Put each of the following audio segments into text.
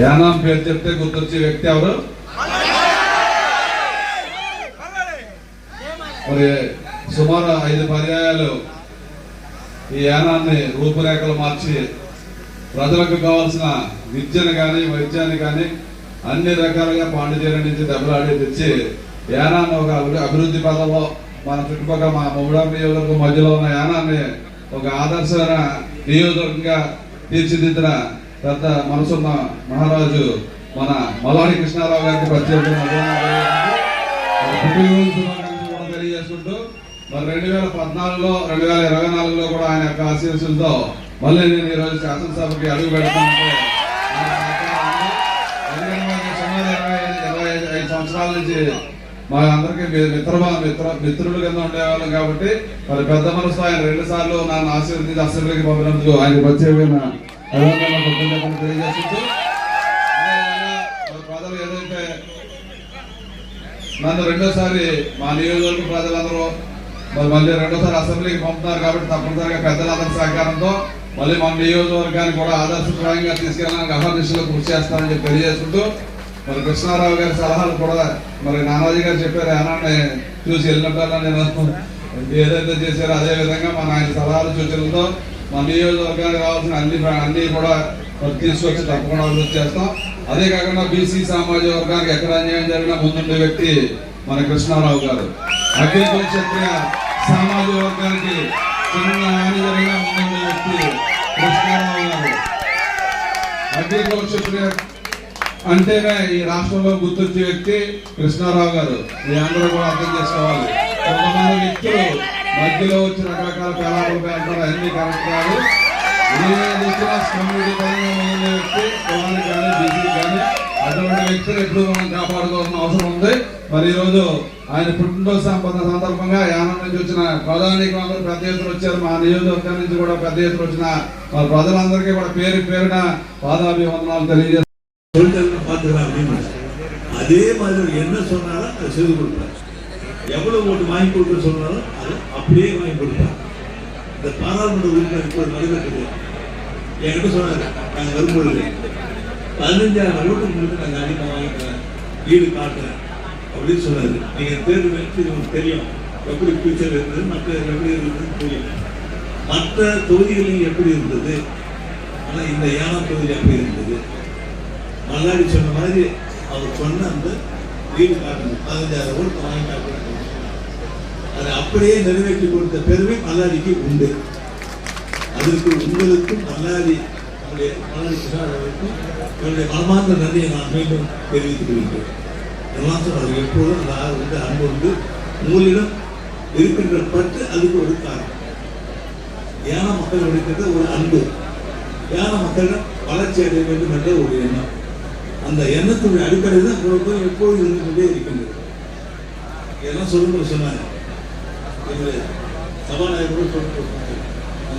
యానాం పేరు చెప్తే గుర్తొచ్చే వ్యక్తి ఎవరు? మరి సుమారు ఐదు పర్యాయాలు ఈ యానాన్ని రూపురేఖలు మార్చి ప్రజలకు కావాల్సిన విద్యను కానీ వైద్యాన్ని కానీ అన్ని రకాలుగా పాండిచేరి నుంచి దెబ్బలాడి తెచ్చి యానాన్ని ఒక అభివృద్ధి పదంలో మన చుట్టుపక్కల మా మొగుడా నియోజకవర్గం మధ్యలో ఉన్న యానాన్ని ఒక ఆదర్శమైన నియోజకవర్గంగా తీర్చిదిద్దిన పెద్ద మనసున్న మహారాజు మన మలాడి కృష్ణారావు గారికి ప్రత్యేకంగా కూడా తెలియజేసుకుంటూ మరి రెండు వేల పద్నాలుగులో రెండు వేల ఇరవై నాలుగులో కూడా ఆయన యొక్క ఆశీస్సులతో మళ్ళీ నేను ఈరోజు శాసనసభకి అడుగు పెడతానంటే ఇరవై ఐదు- సంవత్సరాల నుంచి మా అందరికి మిత్ర మిత్ర మిత్రులు కింద ఉండేవాళ్ళం కాబట్టి మరి పెద్ద మనసు ఆయన రెండు సార్లు నన్ను ఆశీర్వదించి అసెంబ్లీకి పంపినందుకు ఆయన ప్రత్యేకమైన అభినందనలు కృతజ్ఞతలు తెలియజేస్తుంటూ ప్రజలు ఏదైతే నన్ను రెండోసారి మా నియోజకవర్గ ప్రజలందరూ మరి మళ్ళీ రెండోసారి అసెంబ్లీకి పంపుతున్నారు కాబట్టి తప్పనిసరిగా పెద్దలందరి సహకారంతో మళ్ళీ మన నియోజకవర్గాన్ని కూడా ఆదర్శప్రాయంగా తీసుకెళ్ళడానికి అహర్నిశలో కృషి చేస్తానని చెప్పి తెలియజేసుకుంటూ మరి కృష్ణారావు గారి సలహాలు కూడా మరి నానాజీ గారు చెప్పారు ఏనాన్ని చూసి వెళ్ళినట్టు నేను ఏదైతే చేశారో అదే విధంగా మన ఆయన సలహాలు సూచనలతో మన నియోజకవర్గానికి కావాల్సిన అన్ని అన్ని కూడా తీసుకొచ్చి తప్పకుండా అభివృద్ధి చేస్తాం. అదే కాకుండా బీసీ సామాజిక వర్గానికి ఎక్కడ అన్యాయం జరిగినా ముందుండే వ్యక్తి మన కృష్ణారావు గారు. అఖిల క్షత్రియ సామాజిక వర్గానికి చిన్న హాని జరిగినా ముందుండే వ్యక్తి కృష్ణారావు గారు. అఖిల క్షత్రియ అంటేనే ఈ రాష్ట్రంలో గుర్తొచ్చే వ్యక్తి కృష్ణారావు గారు. మీ అందరూ కూడా అర్థం చేసుకోవాలి. మధ్యలో వచ్చిన రకరకాల కళాపలు పెడతారు అన్ని కరెక్ట్ కాదు రిలీజియస్ కానీ కానీ అటువంటి ఎప్పుడు కాపాడుకోవాల్సిన అవసరం ఉంది. మరి ఈరోజు ఆయన పుట్టినరోజు సంపద సందర్భంగా యానం నుంచి వచ్చిన ప్రధానికి అందరూ పెద్ద ఎత్తున వచ్చారు. మా నియోజకవర్గం నుంచి కూడా పెద్ద ఎత్తున వచ్చిన వాళ్ళ ప్రజలందరికీ కూడా పేరు పేరున పాదాభివందనాలు తెలియజేస్తారు అదే మాదిరి ఎన్నో సున్నారా చదువుకుంటారు எவ்வளவு ஓட்டு வாங்கி கொடுக்க சொன்னாலும் அது அப்படியே வாங்கி கொடுப்பார் இந்த பாராளுமன்ற உறுப்பினர் ஒரு நடைபெற்றது என்கிட்ட சொன்னாரு நாங்கள் வரும்பொழுது பதினஞ்சாயிரம் ஓட்டு உங்களுக்கு நாங்கள் அதிகமாக வாங்கிக்கிறேன் வீடு காட்டுறேன். அப்படின்னு சொன்னாரு. நீங்கள் தேர்வு வெற்றி உங்களுக்கு தெரியும் எப்படி ஃபியூச்சர் இருந்தது மற்ற எப்படி இருந்ததுன்னு தெரியும் மற்ற தொகுதிகளில் எப்படி இருந்தது? ஆனால் இந்த ஏனாம் தொகுதி எப்படி இருந்தது? மல்லாடி சொன்ன மாதிரி அவர் சொன்ன அந்த வீடு காட்டணும் பதினஞ்சாயிரம் ஓட்டு வாங்கி காட்டணும் அதை அப்படியே நிறைவேற்றி கொடுத்த பெருமை மல்லாடிக்கு உண்டு அதற்கு உங்களுக்கும் மல்லாடி நம்முடைய மல்லாடி என்னுடைய மனமார்ந்த நன்றியை நான் மீண்டும் தெரிவித்துக் கொள்கிறேன் இதெல்லாம் எப்போதும் அந்த ஆறு வந்து அன்பு உண்டு உங்களிடம் இருக்கின்ற பற்று அதுக்கு ஒரு காரணம் ஏன மக்கள் இருக்கிறது ஒரு அன்பு ஏன மக்களிடம் வளர்ச்சி அடைய வேண்டும் என்ற ஒரு எண்ணம் அந்த எண்ணத்துடைய அடிப்படையில் தான் குழப்பம் எப்போதும் இருந்து கொண்டே இருக்கின்றது இதெல்லாம் சொல்லும்போது சொன்னாங்க எங்களுடைய சபாநாயகர் கூட சொல்லிட்டு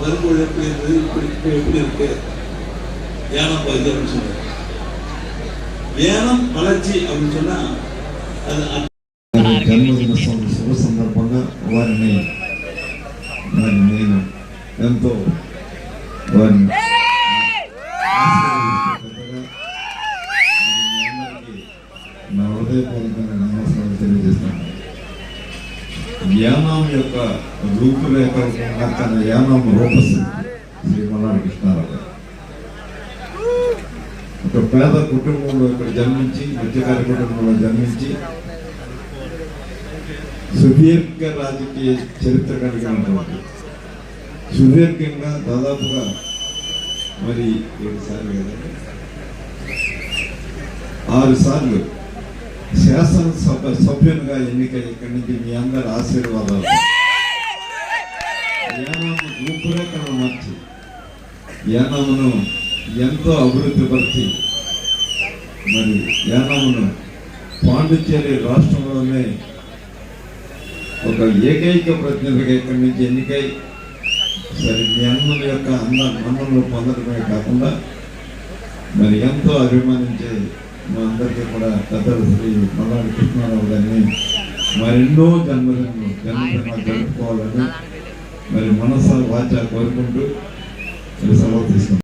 வரும்போது எப்படி இருந்தது இப்படி இப்போ எப்படி இருக்கு ஏனம் பகுதி அப்படின்னு சொன்னார் ஏனம் வளர்ச்சி அப்படின்னு சொன்னா அது அ- వారి జన్మదిన సం- శుభ సందర్భంగా వారిని మరి నేను ఎంతో వారిని యొక్క రూపురేఖ తన శ్రీ మల్లాడి కృష్ణారావు గారు. ఒక పేద కుటుంబంలో ఇక్కడ జన్మించి మధ్యకారి కుటుంబంలో జన్మించి సుదీర్ఘ రాజకీయ చరిత్ర కలిగినటువంటి సుదీర్ఘంగా దాదాపుగా మరి ఏడు సార్లు కదండి ఆరు సార్లు శాసనసభ సభ్యునిగా ఎన్నిక ఇక్కడి నుంచి మీ అందరి ఆశీర్వాదాలు? యానాము రూపురేఖను మార్చి యానామును ఎంతో అభివృద్ధిపరిచి మరి యానామును పాండిచ్చేరి రాష్ట్రంలోనే ఒక ఏకైక ప్రతినిధిగా ఇక్కడి నుంచి ఎన్నికై సరి మీ యొక్క అన్న మన్నలు పొందడమే కాకుండా మరి ఎంతో అభిమానించే మా అందరికీ కూడా పెద్దలు శ్రీ మల్లాడి కృష్ణారావు గారిని మరెన్నో జన్మదిన జన్మదిన జరుపుకోవాలని మరి మనస వాచ కోరుకుంటూ మరి సెలవు తీసుకుంటాం